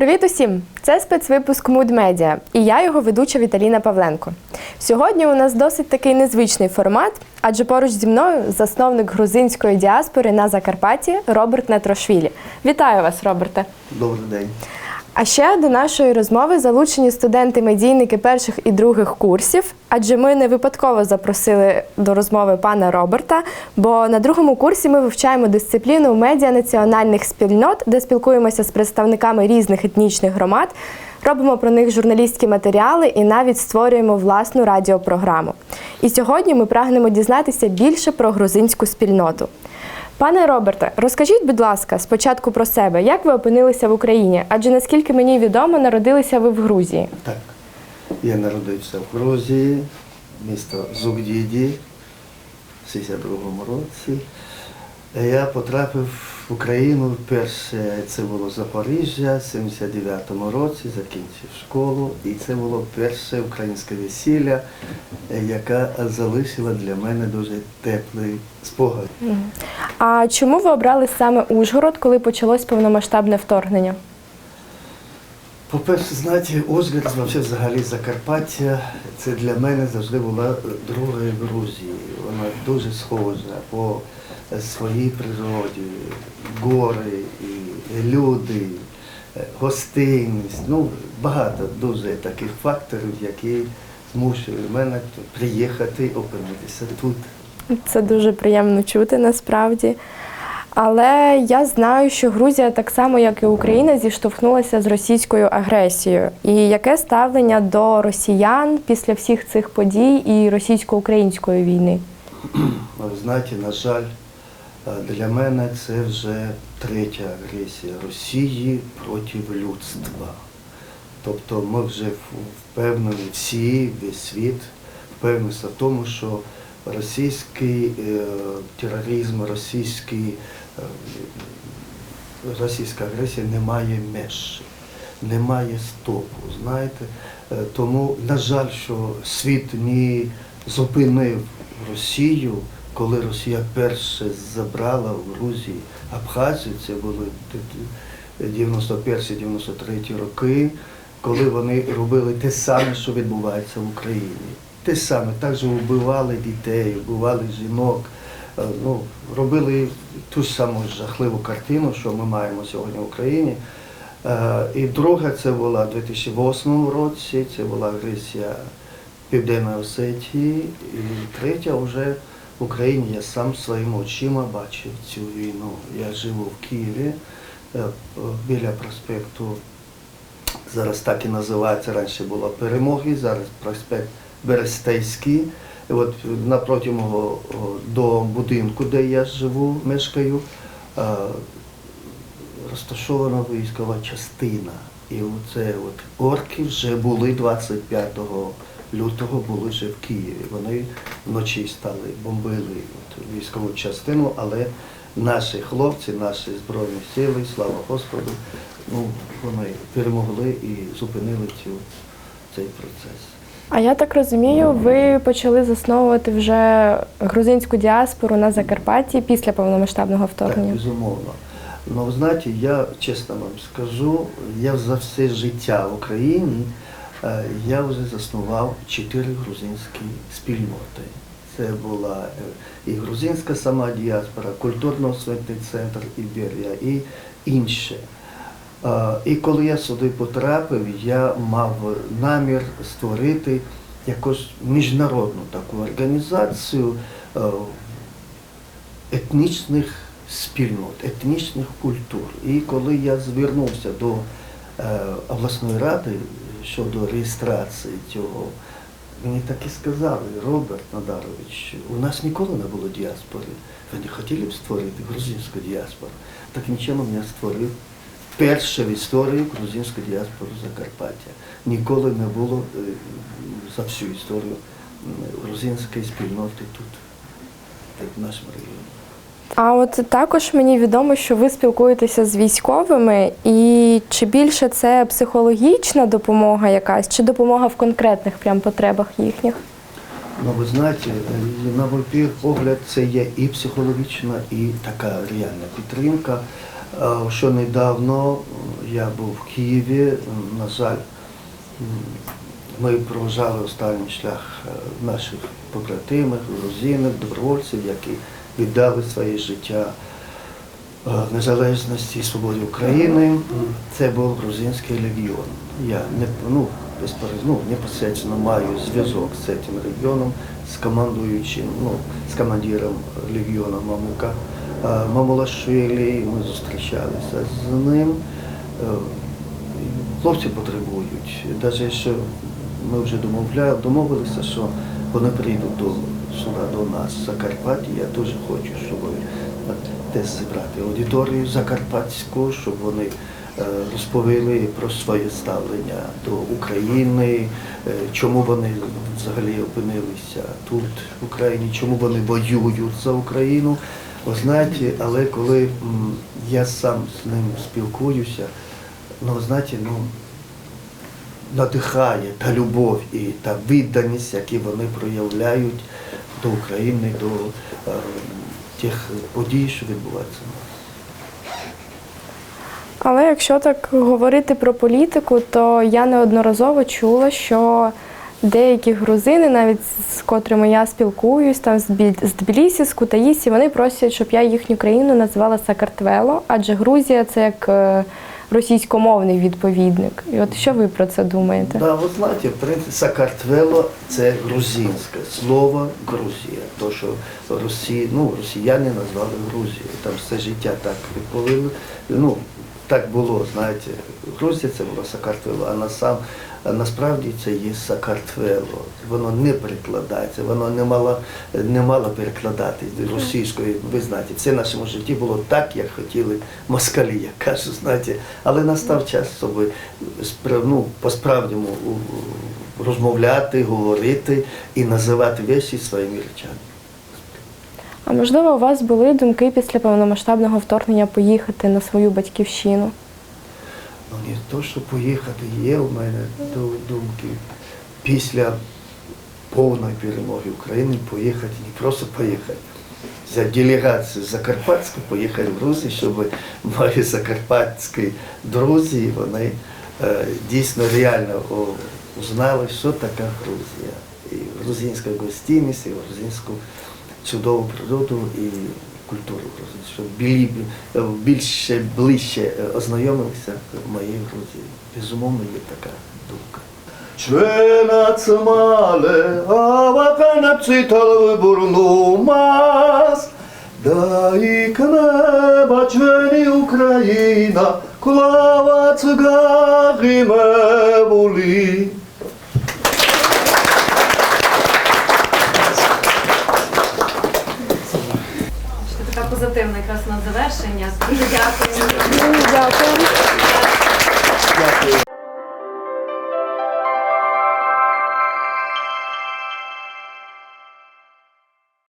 Привіт усім! Це спецвипуск Mood Media і я його ведуча Віталіна Павленко. Сьогодні у нас досить такий незвичний формат, адже поруч зі мною засновник грузинської діаспори на Закарпатті Роберт Нетрошвілі. Вітаю вас, Роберте! Добрий день. А ще до нашої розмови залучені студенти-медійники перших і других курсів, адже ми не випадково запросили до розмови пана Роберта, бо на другому курсі ми вивчаємо дисципліну медіа національних спільнот, де спілкуємося з представниками різних етнічних громад, робимо про них журналістські матеріали і навіть створюємо власну радіопрограму. І сьогодні ми прагнемо дізнатися більше про грузинську спільноту. Пане Роберте, розкажіть, будь ласка, спочатку про себе, як ви опинилися в Україні? Адже наскільки мені відомо, народилися ви в Грузії. Так. Я народився в Грузії, місто Зугдіді в 62-му році. Я потрапив в Україну вперше, це було Запоріжжя, в 79-му році, закінчив школу. І це було перше українське весілля, яке залишило для мене дуже теплий спогад. А чому ви обрали саме Ужгород, коли почалось повномасштабне вторгнення? По-перше, знаєте, Ужгород, взагалі Закарпаття, це для мене завжди була другою Грузією. Вона дуже схожа по своїй природі, гори, і люди, е, гостинність. Ну, багато дуже таких факторів, які змушують мене приїхати, опинитися тут. Це дуже приємно чути насправді. Але я знаю, що Грузія, так само як і Україна, зіштовхнулася з російською агресією. І яке ставлення до росіян після всіх цих подій і російсько-української війни? Ви знаєте, на жаль, для мене це вже третя агресія Росії проти людства. Тобто ми вже впевнені всі, весь світ впевнений в тому, що російський е, тероризм, російський, е, російська агресія не має меж, немає стопу. Знаєте? Е, Тому, на жаль, що світ не зупинив Росію, коли Росія перше забрала в Грузії Абхазію, це були 91-93 роки, коли вони робили те саме, що відбувається в Україні. Те саме, також вбивали дітей, вбивали жінок, е, ну, робили ту ж саму жахливу картину, що ми маємо сьогодні в Україні. Е, І друга це була у 2008 році, це була агресія Південної Осетії. І третя вже в Україні я сам своїми очима бачив цю війну. Я живу в Києві е, біля проспекту. Зараз так і називається, раніше було перемоги, зараз проспект Берестейський. От напроти мого до будинку, де я живу, мешкаю, е, розташована військова частина. І оце от орки вже були 25 лютого, були вже в Києві. Вони вночі стали, бомбили от військову частину, але наші хлопці, наші збройні сили, слава Господу, ну, вони перемогли і зупинили цю, цей процес. А я так розумію, ви почали засновувати вже грузинську діаспору на Закарпатті після повномасштабного Так, вторгнення. безумовно. Ну, знаєте, я чесно вам скажу, я за все життя в Україні я вже заснував чотири грузинські спільноти. Це була е, і грузинська сама діаспора, культурно-освітній центр Іберія і інше. Е, І коли я сюди потрапив, я мав намір створити якусь міжнародну таку організацію е, етнічних спільнот, етнічних культур. І коли я звернувся до е, обласної ради щодо реєстрації цього, мені так і сказали, Роберт Надарович, у нас ніколи не було діаспори. Ви не хотіли б створити грузинську діаспору? Таким чином я створив перше в історії грузинську діаспору Закарпаття. Ніколи не було е, за всю історію грузинської спільноти тут, в нашому регіоні. А от також мені відомо, що ви спілкуєтеся з військовими, і чи більше це психологічна допомога якась, чи допомога в конкретних прям потребах їхніх? Ну, ви знаєте, на мій погляд, це є і психологічна, і така реальна підтримка. Що недавно я був в Києві, на жаль, ми проважали останній шлях е, наших побратимів, грузинів, добровольців, які віддали своє життя е, незалежності і свободі України. Це був грузинський легіон. Я не ну, ну, непосередньо маю зв'язок з цим регіоном, з командуючим, ну, з командиром легіону Мамука е, Мамулашвілі. Ми зустрічалися з ним. Е, Хлопці потребують. Навіть що ми вже домовля, домовилися, що вони прийдуть до, сюди до нас в Закарпатті. Я дуже хочу, щоб десь зібрати аудиторію закарпатську, щоб вони е, розповіли про своє ставлення до України, е, чому вони взагалі опинилися тут, в Україні, чому вони воюють за Україну. Ви знаєте, але коли я сам з ним спілкуюся, ну, знаєте, ну, надихає та любов і та відданість, які вони проявляють до України, до е, тих подій, що відбуваються. Але якщо так говорити про політику, то я неодноразово чула, що деякі грузини, навіть з котрими я спілкуюсь, там з Тбілісі, з Кутаїсі, вони просять, щоб я їхню країну називала Сакартвело, адже Грузія це як е, російськомовний відповідник. І от що ви про це думаєте? Да, ви знаєте, в принципі, Сакартвело це грузинське слово Грузія. То, що Росі, ну, росіяни назвали Грузією. Там все життя так відповіли. Ну, так було, знаєте, Грузія це було Сакартвело, а насам, насправді це є Сакартвело. Воно не перекладається, воно не мало, не мало перекладатись російською. Ви знаєте, все в нашому житті було так, як хотіли москалі, як кажуть, знаєте. Але настав час, щоб ну, по-справжньому розмовляти, говорити і називати речі своїми речами. А можливо, у вас були думки після повномасштабного вторгнення поїхати на свою батьківщину? Ну, не то, що поїхати, є у мене думки після повної перемоги України поїхати, не просто поїхати. За делегацію Закарпатську поїхати в Грузію, щоб мої закарпатські друзі, вони е, дійсно реально узнали, що така Грузія. І грузинська гостинність, і грузинську чудову природу і культуру грузинську, щоб е, більше ближче е, ознайомилися в моїй Грузії. Безумовно, є така думка. Чвенат мале, аваканат цитал бурнумас, да і кнеба чвені Україна, клава цгариме волі. позитивне якраз на завершення. Дуже дякую. Дякую.